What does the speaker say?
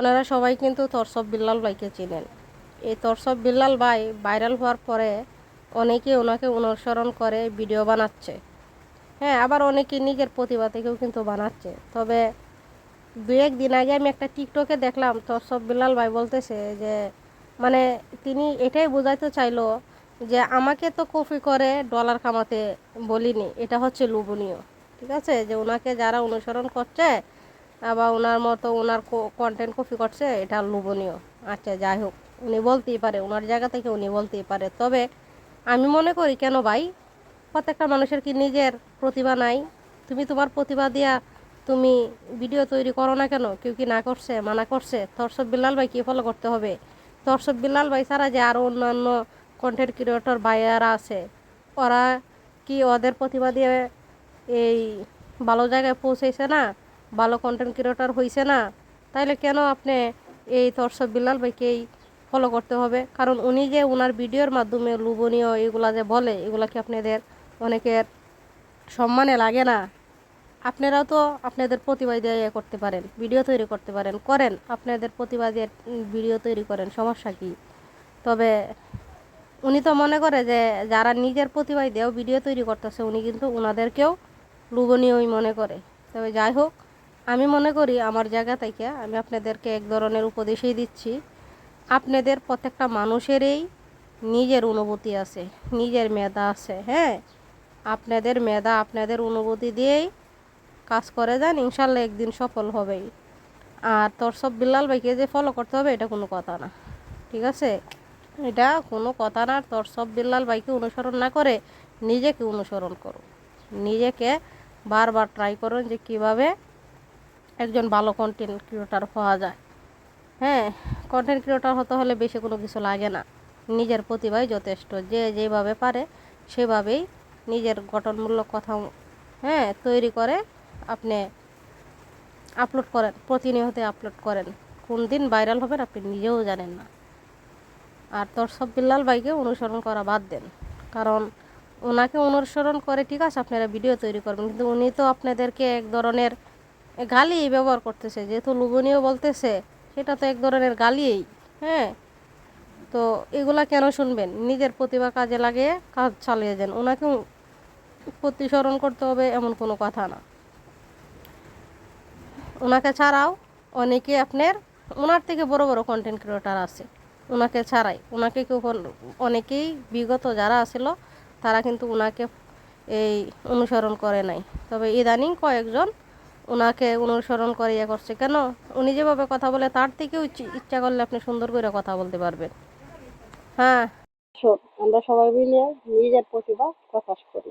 ওনারা সবাই কিন্তু তরসব বিল্লাল ভাইকে চিনেন। এই তরসব বিল্লাল ভাই ভাইরাল হওয়ার পরে অনেকে ওনাকে অনুসরণ করে ভিডিও বানাচ্ছে। হ্যাঁ আবার অনেকে নিজের প্রতিভা থেকেও কিন্তু বানাচ্ছে। তবে দু একদিন আগে আমি একটা টিকটকে দেখলাম তরসব বিল্লাল ভাই বলতেছে যে মানে তিনি এটাই বোঝাইতে চাইলো যে, আমাকে তো কপি করে ডলার কামাতে বলিনি, এটা হচ্ছে লোভনীয়। ঠিক আছে? যে, ওনাকে যারা অনুসরণ করছে আবার ওনার মতো ওনার কন্টেন্ট কপি করছে, এটা লোভনীয়। আচ্ছা যাই হোক, উনি বলতেই পারে, ওনার জায়গা থেকে উনি বলতেই পারে। তবে আমি মনে করি, কেন ভাই? প্রত্যেকটা মানুষের কি নিজের প্রতিভা নাই? তুমি তোমার প্রতিভা দিয়া তুমি ভিডিও তৈরি করো না কেন? কেউ কি না করছে, মানা করছে? তরসব বিল্লাল ভাই কি ফলো করতে হবে? তরসব বিল্লাল ভাই ছাড়া যে আরও অন্যান্য কন্টেন্ট ক্রিয়েটর ভাইয়ারা আছে, ওরা কি ওদের প্রতিভা দিয়ে এই ভালো জায়গায় পৌঁছেছে না? ভালো কন্টেন্ট ক্রিয়েটর হয়েছে না, তাইলে কেন আপনি এই তরসব বিল্লাল ভাইকেই ফলো করতে হবে? কারণ উনি যে ওনার ভিডিওর মাধ্যমে লোভনীয় এগুলা যে বলে, এগুলা কি আপনাদের অনেকের সম্মানে লাগে না? আপনারাও তো আপনাদের প্রতিভা দিয়ে করতে পারেন, ভিডিও তৈরি করতে পারেন, করেন। আপনাদের প্রতিভা দিয়ে ভিডিও তৈরি করেন, সমস্যা কি? তবে উনি তো মনে করে যে যারা নিজের প্রতিভায় দিয়েও ভিডিও তৈরি করতেছে, উনি কিন্তু ওনাদেরকেও লোভনীয়ই মনে করে। তবে যাই হোক আমি মনে করি আমার জায়গা থেকে আমি আপনাদেরকে এক ধরনের উপদেশই দিচ্ছি। আপনাদের প্রত্যেকটা মানুষেরই নিজের অনুভূতি আছে, নিজের মেধা আছে হ্যাঁ? আপনাদের মেধা, আপনাদের অনুভূতি দিয়েই কাজ করে যান, ইনশাল্লাহ একদিন সফল হবেই। আর তোর সব বিল্লাল ভাইকে যে ফলো করতে হবে, এটা কোনো কথা না, ঠিক আছে? এটা কোনো কথা না তোর সব বিল্লাল ভাইকে অনুসরণ না করে নিজেকে অনুসরণ করো। নিজেকে বারবার ট্রাই করুন যে কীভাবে একজন ভালো কন্টেন্ট ক্রিয়েটার হওয়া যায়। হ্যাঁ কন্টেন্ট ক্রিয়েটার হতে হলে বেশি কোনো কিছু লাগে না। নিজের প্রতিভাই যথেষ্ট। যে যেভাবে পারে, সেভাবেই নিজের গঠনমূলক কথা হ্যাঁ তৈরি করে আপনি আপলোড করেন প্রতিনিয়ত আপলোড করেন। কোন দিন ভাইরাল হবেন আপনি নিজেও জানেন না। আর সব বিল্লাল ভাইকে অনুসরণ করা বাদ দেন। কারণ ওনাকে অনুসরণ করে ঠিক আছে, আপনারা ভিডিও তৈরি করবেন, কিন্তু উনি তো আপনাদেরকে এক ধরনের গালি ব্যবহার করতেছে, যেহেতু লুবনীয় বলতেছে, সেটা তো এক ধরনের গালিই হ্যাঁ? তো এগুলা কেন শুনবেন? নিজের প্রতিভা কাজে লাগিয়ে কাজ চালিয়ে যান। ওনাকে প্রতিসরণ করতে হবে এমন কোনো কথা না। ওনাকে ছাড়াও অনেকে আপনার, ওনার থেকে বড় বড় কন্টেন্ট ক্রিয়েটার আছে। ওনাকে ছাড়াই। ওনাকে কেউ অনেকেই বিগত যারা আছিল, তারা কিন্তু ওনাকে এই অনুসরণ করে নাই। তবে ইদানিং কয়েকজন ওনাকে অনুসরণ করে ইয়ে করছে। কেন? উনি যেভাবে কথা বলে, তার থেকেও ইচ্ছা করলে আপনি সুন্দর করে কথা বলতে পারবেন। হ্যাঁ। আমরা সবাই মিলে নিজের প্রতিভা প্রকাশ করি।